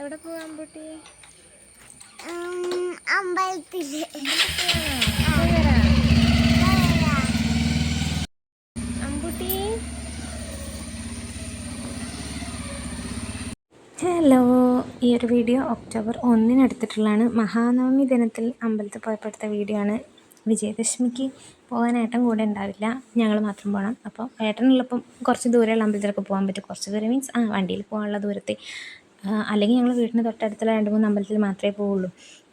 എവിടെ പോവാൻ പൊട്ടി അമ്പലത്തിൽ വരാം. ഹലോ ഈ ഒരു വീഡിയോ ഒക്ടോബർ ഒന്നിന് എടുത്തിട്ടുള്ളതാണ്. മഹാനവമി ദിനത്തിൽ അമ്പലത്തിൽ പോയപ്പെടുത്ത വീഡിയോ ആണ്. വിജയദശമിക്ക് പോകാൻ ഏട്ടൻ കൂടെ ഉണ്ടാവില്ല. ഞങ്ങൾ മാത്രം പോകണം അപ്പോൾ ഏട്ടനുള്ളപ്പം കുറച്ച് ദൂരെയുള്ള അമ്പലത്തിലൊക്കെ പോകാൻ പറ്റും. കുറച്ച് ദൂരം മീൻസ് ആ വണ്ടിയിൽ പോകാനുള്ള ദൂരത്തെ. അല്ലെങ്കിൽ ഞങ്ങൾ വീടിന് തൊട്ടടുത്തുള്ള രണ്ട് മൂന്ന് അമ്പലത്തിൽ മാത്രമേ പോവുള്ളൂ.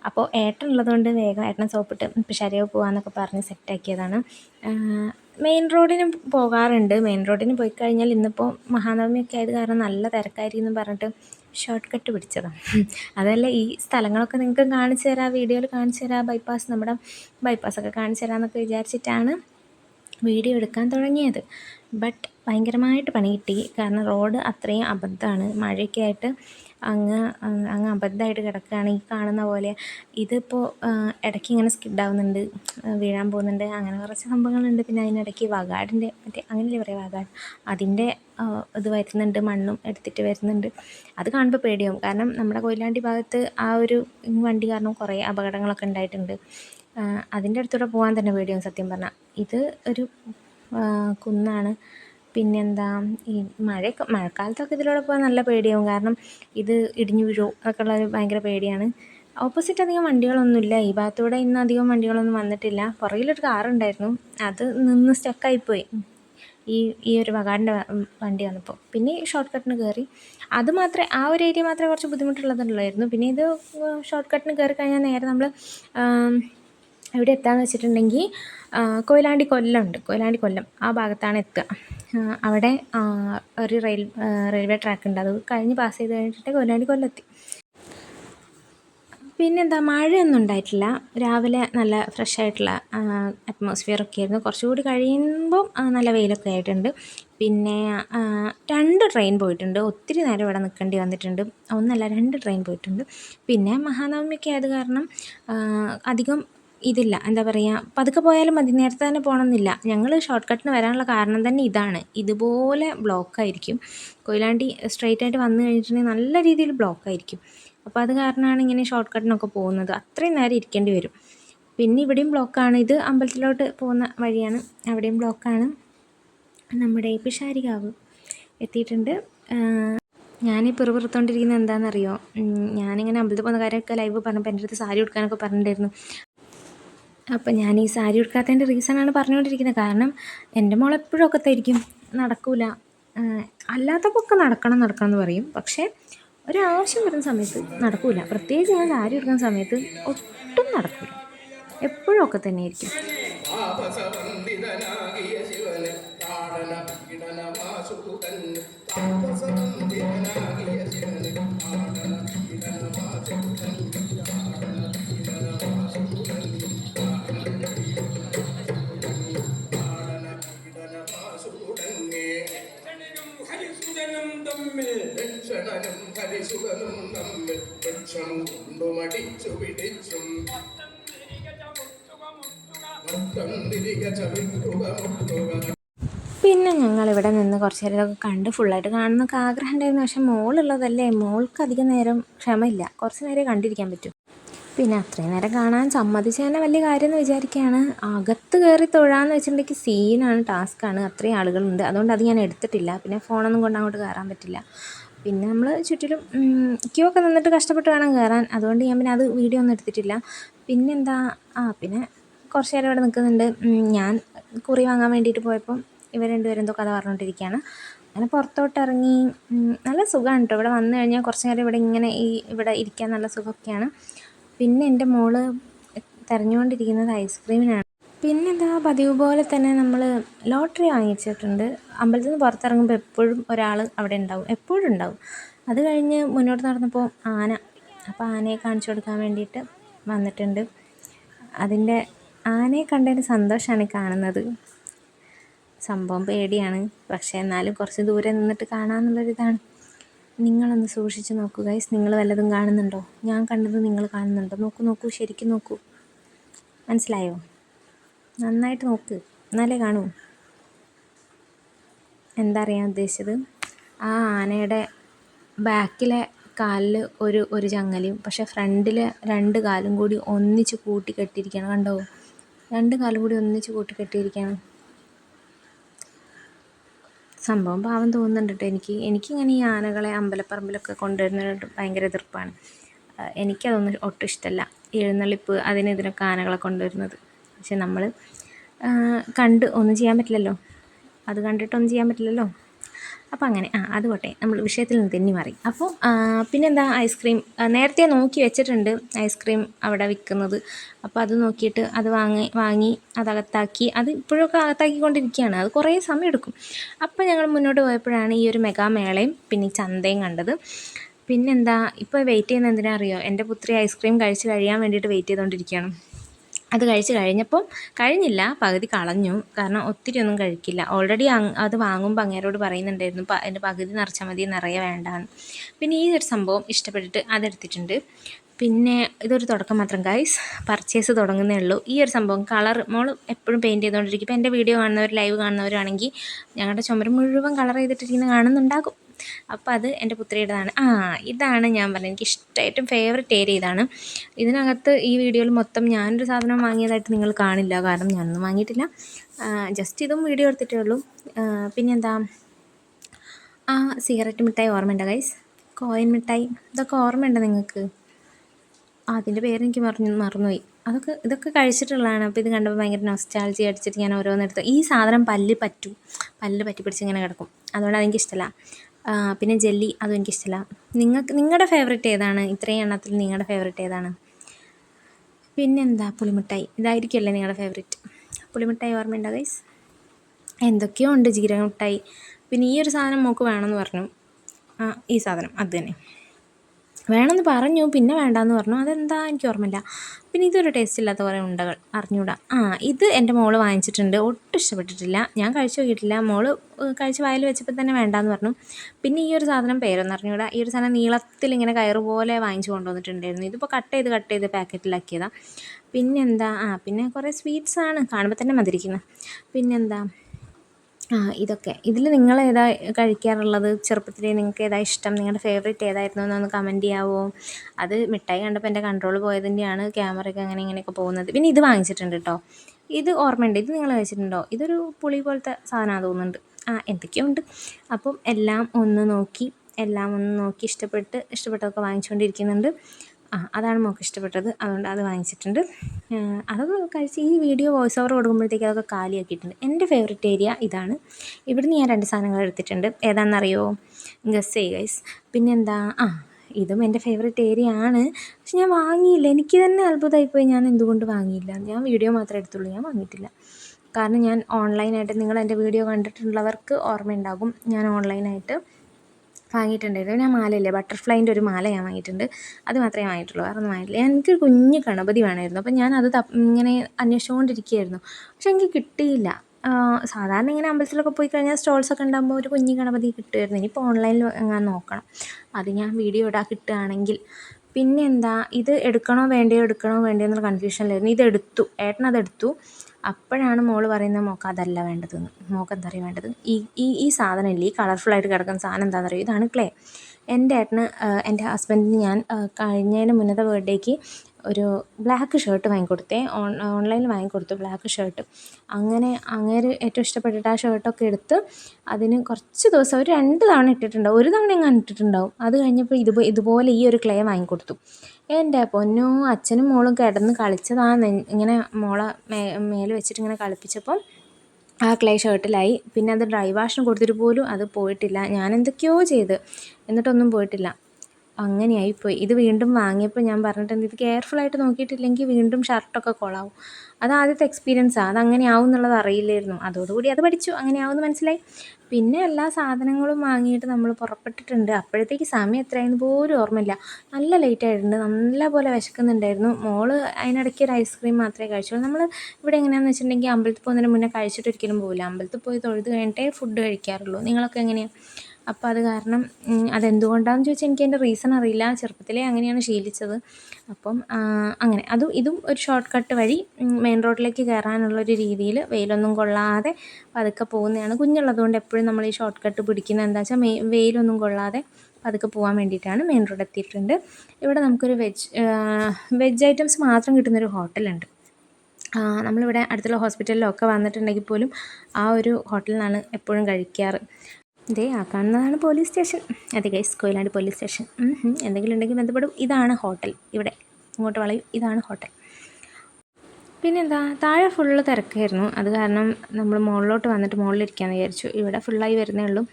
അപ്പോൾ ഏട്ടൻ ഉള്ളതുകൊണ്ട് വേഗം ഏട്ടൻ സോപ്പിട്ട് പിഷാരിയോ പോകാമെന്നൊക്കെ പറഞ്ഞ് സെറ്റാക്കിയതാണ് മെയിൻ റോഡിന് പോകാറുണ്ട്. മെയിൻ റോഡിന് പോയി കഴിഞ്ഞാൽ ഇന്നിപ്പോൾ മഹാനവമിയൊക്കെ ആയത് കാരണം നല്ല തിരക്കായിരിക്കും എന്ന് പറഞ്ഞിട്ട് ഷോർട്ട് കട്ട് പിടിച്ചതാണ് അതല്ല ഈ സ്ഥലങ്ങളൊക്കെ നിങ്ങൾക്ക് കാണിച്ചു തരാം വീഡിയോയിൽ കാണിച്ചു തരാം ബൈപ്പാസ് നമ്മുടെ ബൈപ്പാസൊക്കെ കാണിച്ചു തരാമെന്നൊക്കെ വിചാരിച്ചിട്ടാണ് വീഡിയോ എടുക്കാൻ തുടങ്ങിയത്. ബട്ട് ഭയങ്കരമായിട്ട് പണി കിട്ടി. കാരണം റോഡ് അത്രയും അബദ്ധമാണ്. മഴയൊക്കെ ആയിട്ട് അങ്ങ് അങ്ങ് അബദ്ധമായിട്ട് കിടക്കുകയാണ്. ഈ കാണുന്ന പോലെ ഇതിപ്പോൾ ഇടയ്ക്ക് ഇങ്ങനെ സ്കിഡാവുന്നുണ്ട് വീഴാൻ പോകുന്നുണ്ട് അങ്ങനെ കുറച്ച് സംഭവങ്ങളുണ്ട്. പിന്നെ അതിനിടയ്ക്ക് വകാടിന്റെ മറ്റേ അങ്ങനെയല്ലേ പറയുക വകാട്. അതിന്റെ ഇത് വരുന്നുണ്ട് മണ്ണും എടുത്തിട്ട് വരുന്നുണ്ട്. അത് കാണുമ്പോൾ പേടിയാവും. കാരണം നമ്മുടെ കൊയിലാണ്ടി ഭാഗത്ത് ആ ഒരു വണ്ടി കാരണം കുറേ അപകടങ്ങളൊക്കെ ഉണ്ടായിട്ടുണ്ട്. അതിന്റെ അടുത്തൂടെ പോകാൻ തന്നെ പേടിയാവും സത്യം പറഞ്ഞാൽ. ഇത് ഒരു കുന്നാണ്. പിന്നെന്താ ഈ മഴയൊക്കെ മഴക്കാലത്തൊക്കെ ഇതിലൂടെ പോകാൻ നല്ല പേടിയാവും. കാരണം ഇത് ഇടിഞ്ഞു വീഴുമോ ഒക്കെ ഉള്ള ഒരു ഭയങ്കര പേടിയാണ്. ഓപ്പോസിറ്റ് അധികം വണ്ടികളൊന്നുമില്ല. ഈ ഭാഗത്തൂടെ ഇന്ന് അധികം വണ്ടികളൊന്നും വന്നിട്ടില്ല. പുറകിലൊരു കാറുണ്ടായിരുന്നു അത് നിന്ന് സ്റ്റക്കായിപ്പോയി ഈ ഈ ഒരു വകാടിന്റെ വണ്ടി വന്നപ്പോൾ. പിന്നെ ഷോർട്ട് കട്ടിന് കയറി അത് മാത്രമേ ആ ഒരു ഏരിയ മാത്രമേ കുറച്ച് ബുദ്ധിമുട്ടുള്ളതുള്ളായിരുന്നു. പിന്നെ ഇത് ഷോർട്ട് കട്ടിന് കയറി കഴിഞ്ഞാൽ നേരെ നമ്മൾ എവിടെ എത്താന്ന് വെച്ചിട്ടുണ്ടെങ്കിൽ കൊയിലാണ്ടി കൊല്ലം ഉണ്ട്. കൊയിലാണ്ടി കൊല്ലം. ആ ഭാഗത്താണ് എത്തുക. അവിടെ ഒരു റെയിൽ റെയിൽവേ ട്രാക്ക് ഉണ്ട്. അത് കഴിഞ്ഞ് പാസ് ചെയ്ത് കഴിഞ്ഞിട്ട് കൊയിലാണ്ടി കൊല്ലത്തി. പിന്നെന്താ മഴയൊന്നും ഉണ്ടായിട്ടില്ല. രാവിലെ നല്ല ഫ്രഷ് ആയിട്ടുള്ള അറ്റ്മോസ്ഫിയർ ഒക്കെ ആയിരുന്നു. കുറച്ചുകൂടി കഴിയുമ്പം നല്ല വെയിലൊക്കെ ആയിട്ടുണ്ട്. പിന്നെ രണ്ട് ട്രെയിൻ പോയിട്ടുണ്ട്. ഒത്തിരി നേരം ഇവിടെ നിൽക്കേണ്ടി വന്നിട്ടുണ്ട്. ഒന്നല്ല രണ്ട് ട്രെയിൻ പോയിട്ടുണ്ട്. പിന്നെ മഹാനവമിയൊക്കെ ആയത് കാരണം അധികം ഇതില്ല. എന്താ പറയുക പതുക്കെ പോയാലും മതി. നേരത്തെ തന്നെ പോകണമെന്നില്ല ഞങ്ങൾ ഷോർട്ട് കട്ടിന് വരാനുള്ള കാരണം തന്നെ ഇതാണ്. ഇതുപോലെ ബ്ലോക്കായിരിക്കും കൊയിലാണ്ടി സ്ട്രെയിറ്റ് ആയിട്ട് വന്നു കഴിഞ്ഞിട്ടുണ്ടെങ്കിൽ നല്ല രീതിയിൽ ബ്ലോക്കായിരിക്കും അപ്പോൾ അത് കാരണമാണ് ഇങ്ങനെ ഷോർട്ട് കട്ടിനൊക്കെ പോകുന്നത്. അത്രയും നേരം ഇരിക്കേണ്ടി വരും. പിന്നെ ഇവിടെയും ബ്ലോക്കാണ് ഇത് അമ്പലത്തിലോട്ട് പോകുന്ന വഴിയാണ്. അവിടെയും ബ്ലോക്കാണ് നമ്മുടെ പിഷാരികാവ് എത്തിയിട്ടുണ്ട്. ഞാൻ പിറുപിറുത്തോണ്ടിരിക്കുന്നത് എന്താണെന്നറിയോ ഞാനിങ്ങനെ അമ്പലത്തിൽ പോകുന്ന കാര്യമൊക്കെ ലൈവ് പറഞ്ഞപ്പോൾ എന്റെ അടുത്ത് സാരി ഉടുക്കാനൊക്കെ പറഞ്ഞിട്ടുണ്ടായിരുന്നു. അപ്പം ഞാൻ ഈ സാരി ഉടുക്കാത്തതിന്റെ റീസണാണ് പറഞ്ഞുകൊണ്ടിരിക്കുന്നത്. കാരണം എന്റെ മോൾ എപ്പോഴും ഒക്കത്തായിരിക്കും. നടക്കൂല. ഒക്കെ നടക്കണം നടക്കണം എന്ന് പറയും. പക്ഷേ ഒരാവശ്യം വരുന്ന സമയത്ത് നടക്കൂല. പ്രത്യേകിച്ച് ഞാൻ സാരി ഉടുക്കുന്ന സമയത്ത് ഒട്ടും നടക്കൂല. എപ്പോഴൊക്കെ തന്നെ ആയിരിക്കും. താപസവന്ദിതനാകിയ പിടിച്ചും ചവിട്ടുക മുട്ടുക പിന്നെ ഞങ്ങൾ ഇവിടെ നിന്ന് കുറച്ച് നേരം ഇതൊക്കെ കണ്ട് ഫുള്ളായിട്ട് കാണുന്നൊക്കെ ആഗ്രഹം ഉണ്ടായിരുന്നു. പക്ഷെ മോളുള്ളതല്ലേ? മോൾക്ക് അധികം നേരം ക്ഷമയില്ല. കുറച്ച് നേരം കണ്ടിരിക്കാൻ പറ്റും. പിന്നെ അത്രയും നേരം കാണാൻ സമ്മതിച്ച് തന്നെ വലിയ കാര്യം എന്ന് വിചാരിക്കുകയാണ്. അകത്ത് കയറി തൊഴാന്ന് വെച്ചിട്ടുണ്ടെങ്കിൽ സീനാണ് ടാസ്ക്കാണ് അത്രയും ആളുകളുണ്ട്. അതുകൊണ്ട് അത് ഞാൻ എടുത്തിട്ടില്ല. പിന്നെ ഫോണൊന്നും കൊണ്ട് അങ്ങോട്ട് കയറാൻ പറ്റില്ല. പിന്നെ നമ്മൾ ചുറ്റിലും ക്യൂ ഒക്കെ നിന്നിട്ട് കഷ്ടപ്പെട്ട് വേണം കയറാൻ. അതുകൊണ്ട് ഞാൻ പിന്നെ അത് വീഡിയോ ഒന്നും എടുത്തിട്ടില്ല. പിന്നെന്താ? ആ പിന്നെ കുറച്ച് നേരം ഇവിടെ നിൽക്കുന്നുണ്ട്. ഞാൻ കുറി വാങ്ങാൻ വേണ്ടിയിട്ട് പോയപ്പം ഇവർ രണ്ടുപേരും എന്തോ കഥ പറഞ്ഞുകൊണ്ടിരിക്കുകയാണ് അങ്ങനെ പുറത്തോട്ട് ഇറങ്ങി നല്ല സുഖമാണ് കേട്ടോ ഇവിടെ വന്നു കഴിഞ്ഞാൽ കുറച്ച് നേരം ഇവിടെ ഇങ്ങനെ ഈ ഇവിടെ ഇരിക്കാൻ നല്ല സുഖമൊക്കെയാണ്. പിന്നെ എന്റെ മോൾ തിരഞ്ഞുകൊണ്ടിരിക്കുന്നത് ഐസ്ക്രീമിനാണ്. പിന്നെന്താ പതിവ് പോലെ തന്നെ നമ്മൾ ലോട്ടറി വാങ്ങിച്ചിട്ടുണ്ട്. അമ്പലത്തിൽ നിന്ന് പുറത്തിറങ്ങുമ്പോൾ എപ്പോഴും ഒരാൾ അവിടെ ഉണ്ടാവും. എപ്പോഴും ഉണ്ടാവും. അത് കഴിഞ്ഞ് മുന്നോട്ട് നടന്നപ്പോൾ ആന. അപ്പോൾ ആനയെ കാണിച്ചു കൊടുക്കാൻ വേണ്ടിയിട്ട് വന്നിട്ടുണ്ട്. അതിന്റെ ആനയെ കണ്ടതിന് സന്തോഷമാണ് കാണുന്നത്. സംഭവം പേടിയാണ്. പക്ഷേ എന്നാലും കുറച്ച് ദൂരെ നിന്നിട്ട് കാണാമെന്നുള്ളൊരിതാണ് നിങ്ങളൊന്ന് സൂക്ഷിച്ച് നോക്കൂ ഗൈസ് നിങ്ങൾ വല്ലതും കാണുന്നുണ്ടോ? ഞാൻ കണ്ടത് നിങ്ങൾ കാണുന്നുണ്ടോ? നോക്കൂ നോക്കൂ ശരിക്കും നോക്കൂ. മനസ്സിലായോ? നന്നായിട്ട് നോക്ക്. എന്നാലേ കാണൂ. എന്താ അറിയാൻ ഉദ്ദേശിച്ചത്? ആ ആനയുടെ ബാക്കിലെ കാലിൽ ഒരു ഒരു ചങ്ങലയും പക്ഷേ ഫ്രണ്ടിൽ രണ്ട് കാലും കൂടി ഒന്നിച്ച് കൂട്ടി കെട്ടിയിരിക്കുകയാണ് കണ്ടോ? രണ്ട് കാലും കൂടി ഒന്നിച്ച് കൂട്ടി കെട്ടിയിരിക്കുകയാണ് സംഭവം പാവം തോന്നുന്നുണ്ട് കേട്ടോ എനിക്ക് എനിക്കിങ്ങനെ ഈ ആനകളെ അമ്പലപ്പറമ്പിലൊക്കെ കൊണ്ടുവരുന്നതിനോട് ഭയങ്കര എതിർപ്പാണ്. എനിക്കതൊന്നും ഒട്ടും ഇഷ്ടമല്ല എഴുന്നള്ളിപ്പ് അതിന് ഇതിനൊക്കെ ആനകളെ കൊണ്ടുവരുന്നത്. പക്ഷെ നമ്മൾ കണ്ട് ഒന്നും ചെയ്യാൻ പറ്റില്ലല്ലോ. അത് കണ്ടിട്ടൊന്നും ചെയ്യാൻ പറ്റില്ലല്ലോ. അപ്പോൾ അങ്ങനെ ആ അത് നമ്മൾ വിഷയത്തിൽ നിന്ന് തെന്നി മാറി. അപ്പോൾ പിന്നെന്താ ഐസ്ക്രീം? നേരത്തെ നോക്കി വെച്ചിട്ടുണ്ട് ഐസ്ക്രീം അവിടെ വിൽക്കുന്നത്. അപ്പോൾ അത് നോക്കിയിട്ട് അത് വാങ്ങി വാങ്ങി അതകത്താക്കി അത് ഇപ്പോഴൊക്കെ അകത്താക്കിക്കൊണ്ടിരിക്കുകയാണ്. അത് കുറേ സമയം എടുക്കും. അപ്പോൾ ഞങ്ങൾ മുന്നോട്ട് പോയപ്പോഴാണ് ഈ ഒരു മെഗാമേളയും പിന്നെ ചന്തയും കണ്ടത്. പിന്നെന്താ ഇപ്പോൾ വെയിറ്റ് ചെയ്യുന്ന എന്തിനാ അറിയോ? എന്റെ പുത്രി ഐസ്ക്രീം കഴിച്ച് കഴിയാൻ വേണ്ടിയിട്ട് വെയിറ്റ് ചെയ്തുകൊണ്ടിരിക്കുകയാണ് അത് കഴിച്ച് കഴിഞ്ഞപ്പം കഴിഞ്ഞില്ല. പകുതി കളഞ്ഞു. കാരണം ഒത്തിരി ഒന്നും കഴിക്കില്ല. ഓൾറെഡി അത് വാങ്ങുമ്പോൾ അങ്ങേരോട് പറയുന്നുണ്ടായിരുന്നു എന്റെ പകുതി നിറച്ചാൽ മതി നിറയെ വേണ്ടാന്ന്. പിന്നെ ഈ ഒരു സംഭവം ഇഷ്ടപ്പെട്ടിട്ട് അതെടുത്തിട്ടുണ്ട്. പിന്നെ ഇതൊരു തുടക്കം മാത്രം ഗൈസ് പർച്ചേസ് തുടങ്ങുന്നേ ഉള്ളൂ. ഈ ഒരു സംഭവം കളർ മോൾ എപ്പോഴും പെയിന്റ് ചെയ്തുകൊണ്ടിരിക്കും ഇപ്പോൾ എന്റെ വീഡിയോ കാണുന്നവർ ലൈവ് കാണുന്നവരാണെങ്കിൽ ഞങ്ങളുടെ ചുമര് മുഴുവൻ കളർ ചെയ്തിട്ടിരിക്കുന്ന കാണുന്നുണ്ടാകും. അപ്പോൾ അത് എന്റെ പുത്രിയുടേതാണ്. ആ ഇതാണ് ഞാൻ പറഞ്ഞത്. എനിക്ക് ഇഷ്ടം ഏറ്റവും ഫേവററ്റ് ഏരിയ ഇതാണ്. ഇതിനകത്ത് ഈ വീഡിയോയിൽ മൊത്തം ഞാനൊരു സാധനം വാങ്ങിയതായിട്ട് നിങ്ങൾ കാണില്ല. കാരണം ഞാനൊന്നും വാങ്ങിയിട്ടില്ല. ജസ്റ്റ് ഇതും വീഡിയോ എടുത്തിട്ടേ ഉള്ളൂ. പിന്നെന്താ? ആ സിഗരറ്റ് മിഠായി ഓർമ്മയുണ്ടോ ഗൈസ് കോയിൻ മിഠായി. ഇതൊക്കെ ഓർമ്മയുണ്ടോ നിങ്ങൾക്ക്? അതിന്റെ പേരെനിക്ക് മറന്നു മറന്നുപോയി. അതൊക്കെ ഇതൊക്കെ കഴിച്ചിട്ടുള്ളതാണ്. അപ്പോൾ ഇത് കണ്ടപ്പോൾ ഭയങ്കര നൊസ്റ്റാൾജി അടിച്ചിട്ട് ഞാൻ ഓരോന്നെടുത്ത് ഈ സാധനം പല്ല് പറ്റും. പല്ല് പറ്റി പിടിച്ച് ഇങ്ങനെ കിടക്കും. അതുകൊണ്ട് അതെനിക്ക് ഇഷ്ടമല്ല പിന്നെ ജെല്ലി അതും എനിക്കിഷ്ടമല്ല നിങ്ങൾക്ക് നിങ്ങളുടെ ഫേവറേറ്റ് ഏതാണ്? ഇത്രയും എണ്ണത്തിൽ നിങ്ങളുടെ ഫേവറേറ്റ് ഏതാണ്? പിന്നെന്താ? പുളിമിഠായി ഇതായിരിക്കുമല്ലേ നിങ്ങളുടെ ഫേവറേറ്റ് പുളിമിഠായി ഓർമ്മയുണ്ടോ ഗൈസ് എന്തൊക്കെയോ ഉണ്ട് ജീരക മിഠായി പിന്നെ ഈ ഒരു സാധനം മോക്ക് വേണമെന്ന് പറഞ്ഞു. ആ ഈ സാധനം. അത് തന്നെ. വേണമെന്ന് പറഞ്ഞു പിന്നെ വേണ്ടാന്ന് പറഞ്ഞു. അതെന്താ? എനിക്ക് ഓർമ്മയില്ല. പിന്നെ ഇതൊരു ടേസ്റ്റ് ഇല്ലാത്ത കുറേ ഉണ്ടകൾ. അറിഞ്ഞൂടാ. ആ ഇത് എന്റെ മോൾ വാങ്ങിച്ചിട്ടുണ്ട്. ഒട്ടും ഇഷ്ടപ്പെട്ടിട്ടില്ല. ഞാൻ കഴിച്ചു നോക്കിയിട്ടില്ല. മോൾ കഴിച്ച് വായിൽ വെച്ചപ്പോൾ തന്നെ വേണ്ടാന്ന് പറഞ്ഞു. പിന്നെ ഈ ഒരു സാധനം പേരൊന്നും അറിഞ്ഞൂടാ. ഈ ഒരു സാധനം നീളത്തിൽ ഇങ്ങനെ കയറ് പോലെ വാങ്ങിച്ചു കൊണ്ടുവന്നിട്ടുണ്ടായിരുന്നു. ഇതിപ്പോൾ കട്ട് ചെയ്ത് കട്ട് ചെയ്ത് പാക്കറ്റിലാക്കിയതാണ് പിന്നെന്താ? ആ പിന്നെ കുറേ സ്വീറ്റ്സ് ആണ് കാണുമ്പോൾ തന്നെ മതിരിക്കുന്നത് പിന്നെന്താ? ആ ഇതൊക്കെ. ഇതിൽ നിങ്ങൾ ഏതാ കഴിക്കാറുള്ളത്? ചെറുപ്പത്തിൽ നിങ്ങൾക്ക് ഏതാ ഇഷ്ടം? നിങ്ങളുടെ ഫേവറേറ്റ് ഏതായിരുന്നു? എന്നൊന്ന് കമന്റ് ചെയ്യാവോ? അത് മിഠായി കണ്ടപ്പോൾ എന്റെ കൺട്രോൾ പോയതിന്റെയാണ് ക്യാമറയൊക്കെ അങ്ങനെ ഇങ്ങനെയൊക്കെ പോകുന്നത്. പിന്നെ ഇത് വാങ്ങിച്ചിട്ടുണ്ട് കേട്ടോ ഇത് ഓർമ്മയുണ്ട്. ഇത് നിങ്ങൾ കഴിച്ചിട്ടുണ്ടോ? ഇതൊരു പുളി പോലത്തെ സാധനമാണ് തോന്നുന്നുണ്ട്. ആ എന്തൊക്കെയോ ഉണ്ട് അപ്പം എല്ലാം ഒന്ന് നോക്കി എല്ലാം ഒന്ന് നോക്കി ഇഷ്ടപ്പെട്ട് ഇഷ്ടപ്പെട്ടതൊക്കെ വാങ്ങിച്ചുകൊണ്ടിരിക്കുന്നുണ്ട്. ആ അതാണ് മോൾക്ക് ഇഷ്ടപ്പെട്ടത്. അതുകൊണ്ട് അത് വാങ്ങിച്ചിട്ടുണ്ട്. അതൊക്കെ കഴിച്ച് ഈ വീഡിയോ വോയിസ് ഓവർ കൊടുക്കുമ്പോഴത്തേക്ക് അതൊക്കെ കാലിയാക്കിയിട്ടുണ്ട്. എന്റെ ഫേവററ്റ് ഏരിയ ഇതാണ്. ഇവിടുന്ന് ഞാൻ രണ്ട് സാധനങ്ങൾ എടുത്തിട്ടുണ്ട്. ഏതാണെന്നറിയോ? ഗസ് ചെയ്യ ഗൈസ് പിന്നെന്താ? ആ ഇതും എന്റെ ഫേവററ്റ് ഏരിയ ആണ്. പക്ഷെ ഞാൻ വാങ്ങിയില്ല. എനിക്ക് തന്നെ അത്ഭുതമായിപ്പോയി. ഞാൻ എന്തുകൊണ്ട് വാങ്ങിയില്ല? ഞാൻ വീഡിയോ മാത്രമേ എടുത്തുള്ളൂ. ഞാൻ വാങ്ങിയിട്ടില്ല. കാരണം ഞാൻ ഓൺലൈനായിട്ട് നിങ്ങൾ എന്റെ വീഡിയോ കണ്ടിട്ടുള്ളവർക്ക് ഓർമ്മയുണ്ടാകും. ഞാൻ ഓൺലൈനായിട്ട് വാങ്ങിയിട്ടുണ്ടായിരുന്നു. ഞാൻ മാലയില്ലേ? ബട്ടർഫ്ലൈന്റെ ഒരു മാല ഞാൻ വാങ്ങിയിട്ടുണ്ട്. അത് മാത്രമേ വാങ്ങിയിട്ടുള്ളൂ. വേറെ ഒന്നും വാങ്ങിയിട്ടില്ല. എനിക്കൊരു കുഞ്ഞ് ഗണപതി വേണമായിരുന്നു. ഞാൻ തപ്പ ഇങ്ങനെ അന്വേഷിച്ചുകൊണ്ടിരിക്കുകയായിരുന്നു. പക്ഷെ എനിക്ക് കിട്ടിയില്ല. സാധാരണ ഇങ്ങനെ അമ്പലത്തിലൊക്കെ പോയി കഴിഞ്ഞാൽ സ്റ്റോൾസൊക്കെ ഉണ്ടാകുമ്പോൾ ഒരു കുഞ്ഞ് ഗണപതി കിട്ടുമായിരുന്നു. ഇനിയിപ്പോൾ ഓൺലൈനിൽ ഞാൻ നോക്കണം. അത് ഞാൻ വീഡിയോ ഇടാൻ കിട്ടുകയാണെങ്കിൽ. പിന്നെന്താ? ഇത് എടുക്കണോ വേണ്ടയോ എടുക്കണോ വേണ്ടയോ എന്നുള്ള കൺഫ്യൂഷനിലായിരുന്നു ഇത് എടുത്തു. അതെടുത്തു അപ്പോഴാണ് മോൾ പറയുന്നത് മോക്ക് അതല്ല വേണ്ടതെന്ന്. മോക്ക് എന്താ പറയുക വേണ്ടത്? ഈ ഈ ഈ സാധനം ഇല്ലേ ഈ കളർഫുള്ളായിട്ട് കിടക്കുന്ന സാധനം എന്താണെന്ന് അറിയുമോ ഇതാണ് ക്ലേ എന്റെ ഏട്ടന് എന്റെ ഹസ്ബൻഡിന് ഞാൻ കഴിഞ്ഞതിന് മുന്നത്തെ ബർത്ത്ഡേക്ക് ഒരു ബ്ലാക്ക് ഷർട്ട് വാങ്ങിക്കൊടുത്തേ. ഓൺ ഓൺലൈനിൽ വാങ്ങിക്കൊടുത്തു ബ്ലാക്ക് ഷർട്ട് അങ്ങനെ അങ്ങേര് ഏറ്റവും ഇഷ്ടപ്പെട്ടിട്ട് ആ ഷർട്ടൊക്കെ എടുത്ത് അതിന് കുറച്ച് ദിവസം ഒരു രണ്ട് തവണ ഇട്ടിട്ടുണ്ടാവും. ഒരു തവണ എങ്ങാനും ഇട്ടിട്ടുണ്ടാവും. അത് കഴിഞ്ഞപ്പോൾ ഇതുപോ ഇതുപോലെ ഈ ഒരു ക്ലേ വാങ്ങിക്കൊടുത്തു. എന്റെ പൊന്നോ അച്ഛനും മോളും കിടന്ന് കളിച്ചതാണ് ഇങ്ങനെ മോളെ മേ മേൽ വെച്ചിട്ട് ഇങ്ങനെ കളിപ്പിച്ചപ്പം ആ ക്ലേ ഷർട്ടിലായി പിന്നെ അത് ഡ്രൈ വാഷിന് കൊടുത്തിട്ട് പോലും അത് പോയിട്ടില്ല. ഞാൻ എന്തൊക്കെയോ ചെയ്ത്. എന്നിട്ടൊന്നും പോയിട്ടില്ല. അങ്ങനെയായിപ്പോയി. ഇത് വീണ്ടും വാങ്ങിയപ്പോൾ ഞാൻ പറഞ്ഞിട്ടുണ്ട് ഇത് കെയർഫുള്ളായിട്ട് നോക്കിയിട്ടില്ലെങ്കിൽ വീണ്ടും ഷർട്ടൊക്കെ കൊളാവും അത് ആദ്യത്തെ എക്സ്പീരിയൻസാണ് അത് അങ്ങനെ ആവും എന്നുള്ളത് അറിയില്ലായിരുന്നു. അതോടുകൂടി അത് പഠിച്ചു. അങ്ങനെ ആവുമെന്ന് മനസ്സിലായി. പിന്നെ എല്ലാ സാധനങ്ങളും വാങ്ങിയിട്ട് നമ്മൾ പുറപ്പെട്ടിട്ടുണ്ട്. അപ്പോഴത്തേക്ക് സമയം എത്രയായിരുന്നു പോലും ഓർമ്മയില്ല. നല്ല ലേറ്റ് ആയിട്ടുണ്ട്. നല്ല പോലെ വിശക്കുന്നുണ്ടായിരുന്നു. മോൾ അതിനിടയ്ക്ക് ഒരു ഐസ്ക്രീം മാത്രമേ കഴിച്ചുള്ളൂ. നമ്മൾ ഇവിടെ എങ്ങനെയാണെന്ന് വെച്ചിട്ടുണ്ടെങ്കിൽ അമ്പലത്തിൽ പോകുന്നതിന് മുന്നേ കഴിച്ചിട്ട് ഒരിക്കലും പോകില്ല അമ്പലത്തിൽ പോയി തൊഴുത് കഴിഞ്ഞിട്ടേ ഫുഡ് കഴിക്കാറുള്ളൂ. നിങ്ങളൊക്കെ എങ്ങനെയാണ് അപ്പോൾ അത് കാരണം അതെന്തുകൊണ്ടാണെന്ന് ചോദിച്ചാൽ എനിക്ക് അതിന്റെ റീസൺ അറിയില്ല. ചെറുപ്പത്തിലേ അങ്ങനെയാണ് ശീലിച്ചത്. അപ്പം അങ്ങനെ. അതും ഇതും ഒരു ഷോർട്ട് കട്ട് വഴി മെയിൻ റോഡിലേക്ക് കയറാനുള്ളൊരു രീതിയിൽ വെയിലൊന്നും കൊള്ളാതെ പതുക്കെ പോകുന്നതാണ് കുഞ്ഞുള്ളതുകൊണ്ട് എപ്പോഴും നമ്മൾ ഈ ഷോർട്ട് കട്ട് പിടിക്കുന്നത് എന്താ വെച്ചാൽ മെയ് വെയിലൊന്നും കൊള്ളാതെ പതുക്കെ പോകാൻ വേണ്ടിയിട്ടാണ് മെയിൻ റോഡ് എത്തിയിട്ടുണ്ട്. ഇവിടെ നമുക്കൊരു വെജ് വെജ് ഐറ്റംസ് മാത്രം കിട്ടുന്നൊരു ഹോട്ടലുണ്ട്. നമ്മളിവിടെ അടുത്തുള്ള ഹോസ്പിറ്റലിലൊക്കെ വന്നിട്ടുണ്ടെങ്കിൽ പോലും ആ ഒരു ഹോട്ടലിൽ നിന്നാണ് എപ്പോഴും കഴിക്കാറ്. ഇതേ ആ കാണുന്നതാണ് പോലീസ് സ്റ്റേഷൻ. അതെ ഗൈസ് കൊയിലാണ്ട് പോലീസ് സ്റ്റേഷൻ. എന്തെങ്കിലും ഉണ്ടെങ്കിൽ ബന്ധപ്പെടും. ഇതാണ് ഹോട്ടൽ. ഇവിടെ ഇങ്ങോട്ട് വളയും. ഇതാണ് ഹോട്ടൽ. പിന്നെന്താ? താഴെ ഫുള്ള് തിരക്കായിരുന്നു. അത് കാരണം നമ്മൾ മുകളിലോട്ട് വന്നിട്ട് മുകളിലിരിക്കാമെന്ന് വിചാരിച്ചു. ഇവിടെ ഫുള്ളായി വരുന്നേ ഉള്ളൂ.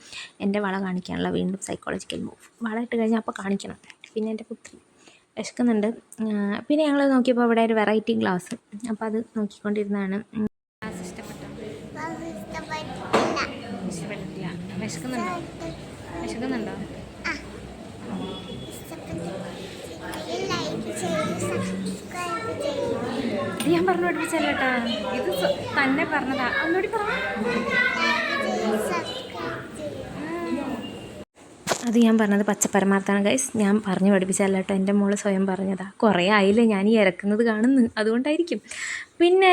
എന്റെ വള കാണിക്കാനുള്ള വീണ്ടും സൈക്കോളജിക്കൽ മൂവ് വള ഇട്ട് കഴിഞ്ഞാൽ അപ്പോൾ കാണിക്കണം. പിന്നെ എന്റെ പുത്രി വിശക്കുന്നുണ്ട്. പിന്നെ ഞങ്ങൾ നോക്കിയപ്പോൾ അവിടെ ഒരു വെറൈറ്റി ഗ്ലാസ് അപ്പോൾ അത് നോക്കിക്കൊണ്ടിരുന്നതാണ് ഗ്ലാസ് ഇഷ്ടപ്പെട്ടോ ഇഷ്ടപ്പെട്ടിട്ടില്ല വിശക്കുന്നുണ്ടോ? വിശക്കുന്നുണ്ടോ? ഞാൻ പറഞ്ഞു പഠിപ്പിച്ചല്ലേട്ടാ ഇത് തന്നെ പറഞ്ഞതാ. ഒന്നുകൂടി പറഞ്ഞു അത് ഞാൻ പറഞ്ഞത് പച്ചപ്പരമാർത്താണ്. ഗൈസ് ഞാൻ പറഞ്ഞു പഠിപ്പിച്ചല്ല കേട്ടോ. എന്റെ മോൾ സ്വയം പറഞ്ഞതാ. കുറേ ആയില്ലേ ഞാൻ ഈ ഇറക്കുന്നത് കാണുന്നു. അതുകൊണ്ടായിരിക്കും. പിന്നെ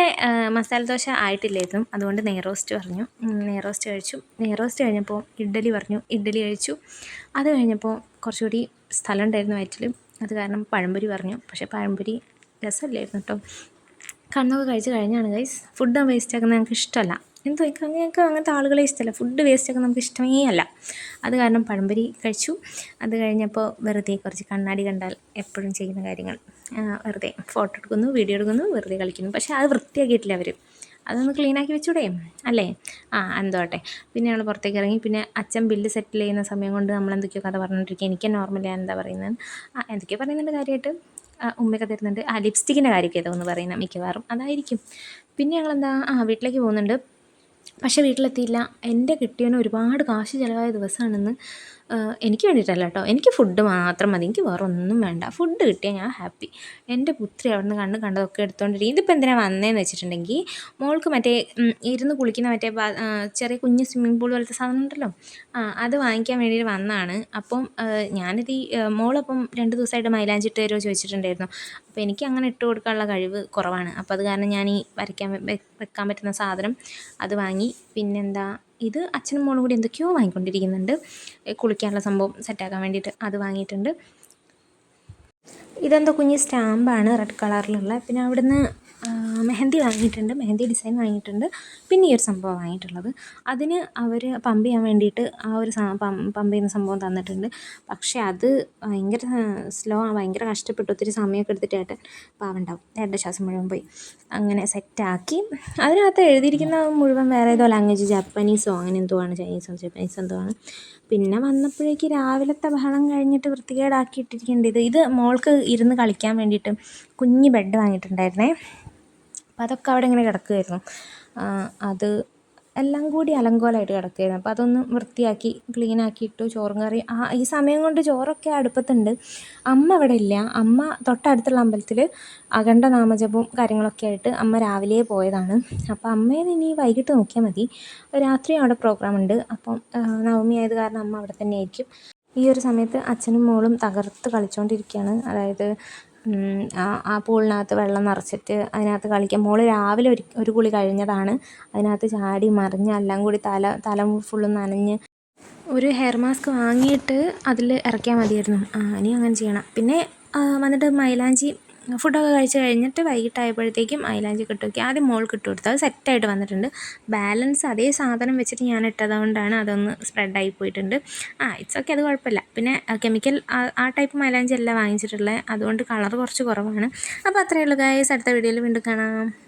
മസാല ദോശ ആയിട്ടില്ലായിരുന്നു. അതുകൊണ്ട് നെയ്റോസ്റ്റ് പറഞ്ഞു. നെയ്റോസ്റ്റ് കഴിച്ചു. നെയ്റോസ്റ്റ് കഴിഞ്ഞപ്പോൾ ഇഡ്ഡലി പറഞ്ഞു. ഇഡ്ഡലി കഴിച്ചു. അത് കഴിഞ്ഞപ്പോൾ കുറച്ചുകൂടി സ്ഥലം ഉണ്ടായിരുന്നു വയറ്റിൽ. അത് കാരണം പഴംപൊരി പറഞ്ഞു. പക്ഷേ പഴംപൊരി രസമില്ലായിരുന്നു കേട്ടോ. കണ്ണൊക്കെ കഴിച്ച് കഴിഞ്ഞാണ് ഗൈസ് ഫുഡ് വേസ്റ്റ് ആക്കുന്നത് ഞങ്ങൾക്ക് ഇഷ്ടമല്ല. എന്തോ എനിക്ക് ഞങ്ങൾക്ക് അങ്ങനത്തെ ആളുകളെ ഇഷ്ടമല്ല. ഫുഡ് വേസ്റ്റ് ഒക്കെ നമുക്ക് ഇഷ്ടമേ അല്ല. അത് കാരണം പഴംപൊരി കഴിച്ചു. അത് കഴിഞ്ഞപ്പോൾ വെറുതെ കുറച്ച് കണ്ണാടി കണ്ടാൽ എപ്പോഴും ചെയ്യുന്ന കാര്യങ്ങൾ. വെറുതെ ഫോട്ടോ എടുക്കുന്നു വീഡിയോ എടുക്കുന്നു വെറുതെ കളിക്കുന്നു. പക്ഷേ അത് വൃത്തിയാക്കിയിട്ടില്ല അവർ അതൊന്ന് ക്ലീനാക്കി വെച്ചൂടെ? അല്ലേ? ആ എന്തോട്ടെ. പിന്നെ ഞങ്ങൾ പുറത്തേക്ക് ഇറങ്ങി. പിന്നെ അച്ഛൻ ബില്ല് സെറ്റിൽ ചെയ്യുന്ന സമയം കൊണ്ട് നമ്മൾ എന്തൊക്കെയോ കഥ പറഞ്ഞുകൊണ്ടിരിക്കുക എനിക്ക് നോർമലി എന്താ പറയുന്നത്? ആ എന്തൊക്കെയോ പറയുന്നുണ്ട് കാര്യമായിട്ട്. ഉമ്മയൊക്കെ തരുന്നുണ്ട്. ആ ലിപ്സ്റ്റിക്കിന്റെ കാര്യമൊക്കെ ഏതോ ഒന്ന് പറയുന്നത് മിക്കവാറും. അതായിരിക്കും. പിന്നെ ഞങ്ങളെന്താ ആ വീട്ടിലേക്ക് പോകുന്നുണ്ട്. പക്ഷേ വീട്ടിലെത്തിയില്ല. എന്റെ കിട്ടിയവന് ഒരുപാട് കാശ് ചിലവായ ദിവസമാണെന്ന് എനിക്ക് വേണ്ടിയിട്ടല്ല കേട്ടോ. എനിക്ക് ഫുഡ് മാത്രം മതി. എനിക്ക് വേറെ ഒന്നും വേണ്ട. ഫുഡ് കിട്ടിയാൽ ഞാൻ ഹാപ്പി എന്റെ പുത്രി അവിടെ നിന്ന് കണ്ണ് കണ്ടതൊക്കെ എടുത്തുകൊണ്ടിരിക്കും ഇതിപ്പോൾ എന്തിനാണ് വന്നതെന്ന് വെച്ചിട്ടുണ്ടെങ്കിൽ മോൾക്ക് മറ്റേ ഇരുന്ന് കുളിക്കുന്ന മറ്റേ ചെറിയ കുഞ്ഞ് സ്വിമ്മിംഗ് പൂൾ പോലത്തെ സാധനം ഉണ്ടല്ലോ? ആ അത് വാങ്ങിക്കാൻ വേണ്ടിയിട്ട് വന്നതാണ്. അപ്പം ഞാനിത് മോളപ്പം രണ്ട് ദിവസമായിട്ട് മൈലാഞ്ചി ഇട്ട് തരുമോ ചോദിച്ചിട്ടുണ്ടായിരുന്നു. അപ്പോൾ എനിക്ക് അങ്ങനെ ഇട്ട് കൊടുക്കാനുള്ള കഴിവ് കുറവാണ്. അപ്പോൾ അത് കാരണം ഞാൻ ഈ വരയ്ക്കാൻ വെക്കാൻ പറ്റുന്ന സാധനം അത് വാങ്ങി. പിന്നെന്താ ഇത് അച്ഛനും മോളും കൂടി എന്തൊക്കെയോ വാങ്ങിക്കൊണ്ടിരിക്കുന്നുണ്ട്. കുളിക്കാനുള്ള സംഭവം സെറ്റാക്കാൻ വേണ്ടിയിട്ട് അത് വാങ്ങിയിട്ടുണ്ട്. ഇതെന്തോ കുഞ്ഞ് സ്റ്റാമ്പാണ് റെഡ് കളറിലുള്ള. പിന്നെ അവിടുന്ന് മെഹന്തി വാങ്ങിയിട്ടുണ്ട്. മെഹന്തി ഡിസൈൻ വാങ്ങിയിട്ടുണ്ട്. പിന്നെ ഈ ഒരു സംഭവം വാങ്ങിയിട്ടുള്ളത്. അതിന് അവർ പമ്പ് ചെയ്യാൻ വേണ്ടിയിട്ട് ആ ഒരു പമ്പ് ചെയ്യുന്ന സംഭവം തന്നിട്ടുണ്ട്. പക്ഷേ അത് ഭയങ്കര സ്ലോ ഭയങ്കര കഷ്ടപ്പെട്ടു ഒത്തിരി സമയമൊക്കെ എടുത്തിട്ട് ഏട്ടൻ പാവുണ്ടാവും. ഏട്ടന്റെ ശ്വാസം മുഴുവൻ പോയി. അങ്ങനെ സെറ്റാക്കി. അതിനകത്ത് എഴുതിയിരിക്കുന്ന മുഴുവൻ വേറെ ഏതോ ലാംഗ്വേജ് ജാപ്പനീസോ അങ്ങനെ എന്തോ ആണ് ചൈനീസോ ജാപ്പനീസോ എന്തോ ആണ് പിന്നെ വന്നപ്പോഴേക്ക് രാവിലത്തെ ബഹളം കഴിഞ്ഞിട്ട് വൃത്തികേടാക്കി ഇട്ടിരിക്കേണ്ടത് ഇത് ഇത് മോൾക്ക് ഇരുന്ന് കളിക്കാൻ വേണ്ടിയിട്ട് കുഞ്ഞ് ബെഡ് വാങ്ങിയിട്ടുണ്ടായിരുന്നേ. അപ്പോൾ അതൊക്കെ അവിടെ ഇങ്ങനെ കിടക്കുമായിരുന്നു അത് എല്ലാം കൂടി അലങ്കോലമായിട്ട് കിടക്കുകയായിരുന്നു അപ്പോൾ അതൊന്ന് വൃത്തിയാക്കി ക്ലീനാക്കി ഇട്ടു ചോറും കറി ആ ഈ സമയം കൊണ്ട് ചോറൊക്കെ അടുപ്പത്തുണ്ട്. അമ്മ അവിടെ ഇല്ല. അമ്മ തൊട്ടടുത്തുള്ള അമ്പലത്തിൽ അഖണ്ഡ നാമജപവും കാര്യങ്ങളൊക്കെ ആയിട്ട് അമ്മ രാവിലെ പോയതാണ്. അപ്പോൾ അമ്മയെ ഇനി വൈകിട്ട് നോക്കിയാൽ മതി. രാത്രി അവിടെ പ്രോഗ്രാം ഉണ്ട്. അപ്പം നവമി ആയത് കാരണം അമ്മ അവിടെ തന്നെ ആയിരിക്കും ഈ ഒരു സമയത്ത് അച്ഛനും മോളും തകർത്ത് കളിച്ചുകൊണ്ടിരിക്കുകയാണ് അതായത് ആ പൂളിനകത്ത് വെള്ളം നിറച്ചിട്ട് അതിനകത്ത് കളിക്കാൻ മോൾ രാവിലെ ഒരു ഒരു കുളി കഴിഞ്ഞതാണ്. അതിനകത്ത് ചാടി മറിഞ്ഞ് എല്ലാം കൂടി തല തല ഫുള്ള് നനഞ്ഞ് ഒരു ഹെയർ മാസ്ക് വാങ്ങിയിട്ട് അതിൽ ഇറക്കിയാൽ മതിയായിരുന്നു. ഇനി അങ്ങനെ ചെയ്യണം. പിന്നെ വന്നിട്ട് മൈലാഞ്ചി ഫുഡൊക്കെ കഴിച്ച് കഴിഞ്ഞിട്ട് വൈകിട്ടായപ്പോഴത്തേക്കും ഐലാഞ്ച് കിട്ടുമൊക്കെ ആദ്യം മോൾ കിട്ടു കൊടുത്തു. അത് സെറ്റായിട്ട് വന്നിട്ടുണ്ട്. ബാലൻസ് അതേ സാധനം വെച്ചിട്ട് ഞാൻ ഇട്ടതുകൊണ്ടാണ് അതൊന്ന് സ്പ്രെഡായി പോയിട്ടുണ്ട്. ആ ഇറ്റ്സ് ഓക്കെ അത് കുഴപ്പമില്ല. പിന്നെ കെമിക്കൽ ആ ടൈപ്പ് മൈലാഞ്ചി അല്ല വാങ്ങിച്ചിട്ടുള്ളത്. അതുകൊണ്ട് കളർ കുറച്ച് കുറവാണ്. അപ്പോൾ അത്രയേ ഉള്ളൂ ഗായസ് അടുത്ത വീഡിയോയിൽ വീണ്ടും കാണാം.